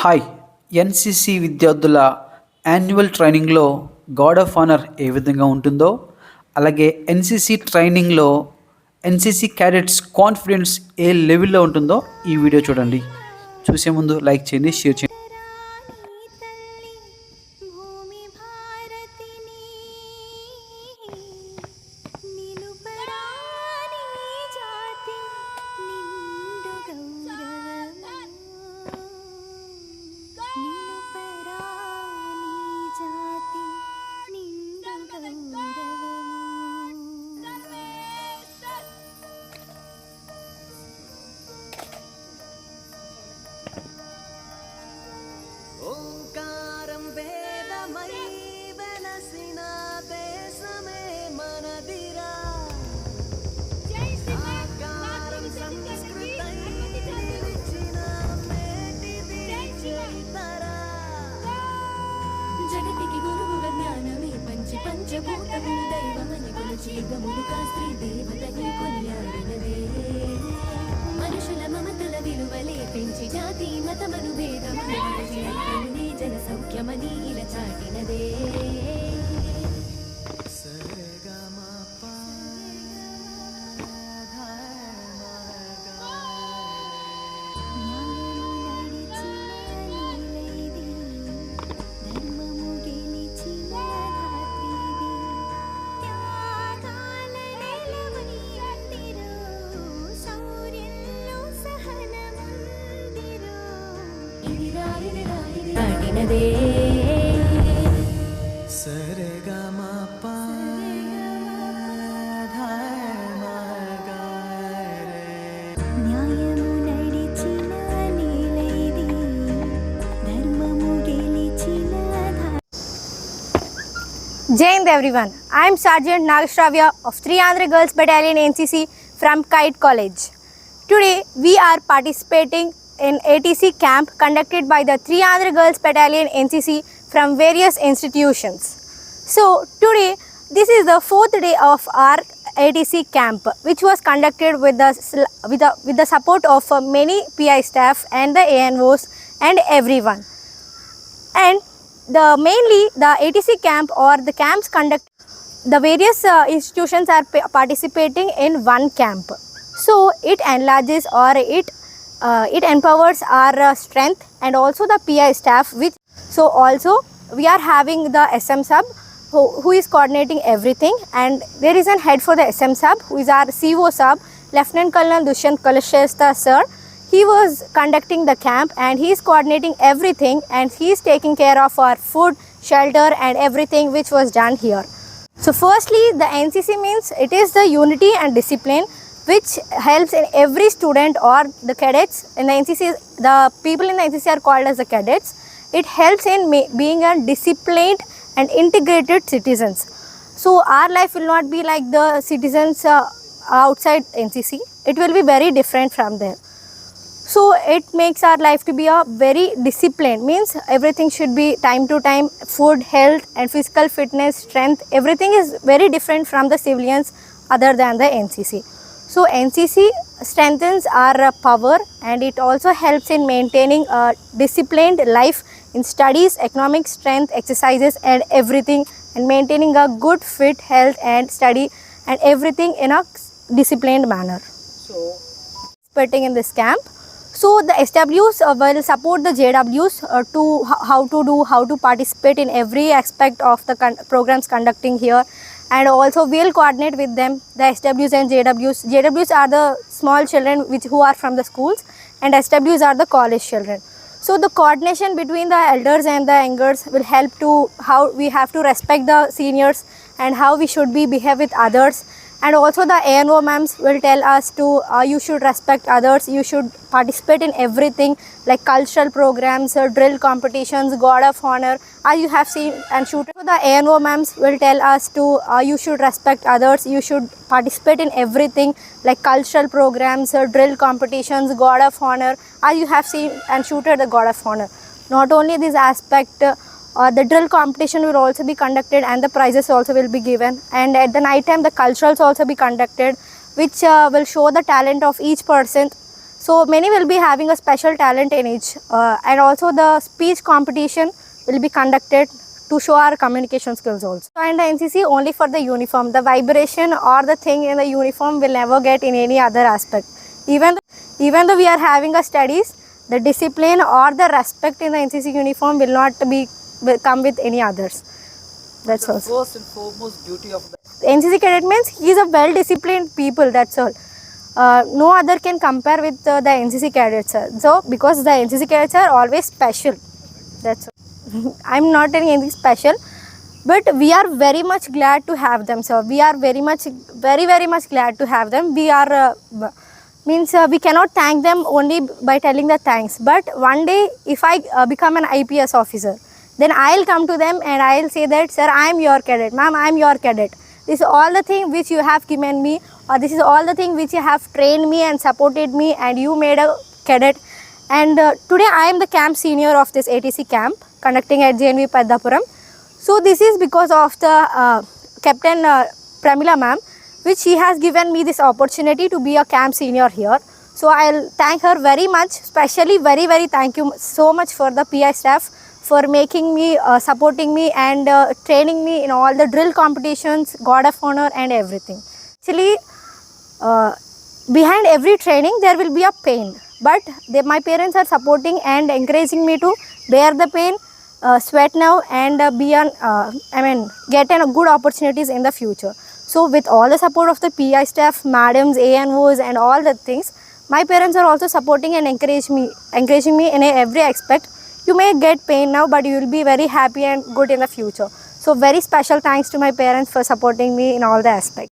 Hi NCC విద్యార్థుల annual ట్రైనింగ్లో guard of honour ఏ విధంగా ఉంటుందో అలాగే ఎన్సిసి ట్రైనింగ్లో ఎన్సిసి క్యాడెట్స్ కాన్ఫిడెన్స్ ఏ లెవెల్లో ఉంటుందో ఈ వీడియో చూడండి. చూసే ముందు లైక్ చేయండి షేర్ చేయండి. పంచభూతములు దైవమని కొలిచి గములు కాస్త్రీ దేవతని కొనియాడినదే మనుషుల మమతల విలువలే పెంచి జాతి మతమను భేదమును జన సౌఖ్యమని ఇలా చాటినదే Jai Hind everyone. I am Sergeant Nagashravya of 3 Andhra Girls Battalion NCC from Kite College. Today we are participating in ATC camp conducted by the 3 Andhra Girls Battalion NCC from various institutions. So today this is the fourth day of our ATC camp which was conducted with the, with the, with the support of uh, many PI staff and the ANOs and everyone and the mainly the ATC camp or the camps conduct the various uh, institutions are participating in one camp so it enlarges or it uh, it empowers our uh, strength and also the PI staff which so also we are having the SM sub who, who is coordinating everything and there is an head for the SM sub who is our CO sub Lieutenant Colonel Dushyant Kalashesta sir. He was conducting the camp and he is coordinating everything and he is taking care of our food shelter and everything which was done here. So firstly the ncc means it is the unity and discipline which helps in every student or the cadets in the ncc the people in the ncc are called as the cadets. It helps in being a disciplined and integrated citizens. So our life will not be like the citizens uh, outside ncc it will be very different from there so it makes our life to be a very disciplined. Means everything should be time to time food health and physical fitness strength everything is very different from the civilians other than the ncc so ncc strengthens our uh, power and it also helps in maintaining a disciplined life in studies economic strength exercises and everything and maintaining a good fit health and study and everything in a disciplined manner So participating in this camp. So the SWs uh, will support the JWs uh, to how to do, how to participate in every aspect of the con- programs conducting here. And also we'll coordinate with them, the SWs and JWs. JWs are the small children which who are from the schools and SWs are the college children. So the coordination between the elders and the youngers will help to how we have to respect the seniors and how we should be behave with others and also the ANO ma'ams will tell us to uh, you should respect others you should participate in everything like cultural programs uh, drill competitions god of honor as you have seen and shoot. So the ANO ma'ams will tell us to uh, you should respect others you should participate in everything like cultural programs uh, drill competitions god of honor as you have seen and shooted the god of honor. Not only this aspect uh, uh, the drill competition will also be conducted and the prizes also will be given and at the night time the culturals also be conducted which uh, will show the talent of each person So many will be having a special talent in each, uh, and also the speech competition will be conducted to show our communication skills also. The NCC only for the uniform. The vibration or the thing in the uniform will never get in any other aspect. Even even though we are having a studies, the discipline or the respect in the NCC uniform will not be come with any others. That's all. First and foremost duty of the NCC cadet means he is a well disciplined people. That's all. Uh, no other can compare with uh, the NCC cadets. sir. So because the NCC cadets are always special. That's all. I'm not telling anything special, but we are very much glad to have them. So we are very much, very very much glad to have them. We are. Uh, means uh, we cannot thank them only by telling the thanks but one day if i uh, become an ips officer then i'll come to them and i'll say that sir i'm your cadet. Ma'am i'm your cadet. This is all the thing which you have given me or this is all the thing which you have trained me and supported me and you made a cadet. And uh, today i am the camp senior of this atc camp conducting at jnv paddapuram. So this is because of the uh, captain uh, pramila ma'am which she has given me this opportunity to be a camp senior here. So i'll thank her very much. Especially very very thank you so much for the pi staff for making me uh, supporting me and uh, training me in all the drill competitions god of honor and everything. Actually uh, behind every training there will be a pain. But they, my parents are supporting and encouraging me to bear the pain uh, sweat now and uh, be an uh, i mean get an good opportunities in the future. So with all the support of the pi staff madams anos and all the things my parents are also supporting and encourage me encouraging me in every aspect you may get pain now but you will be very happy and good in the future. So very special thanks to my parents for supporting me in all the aspects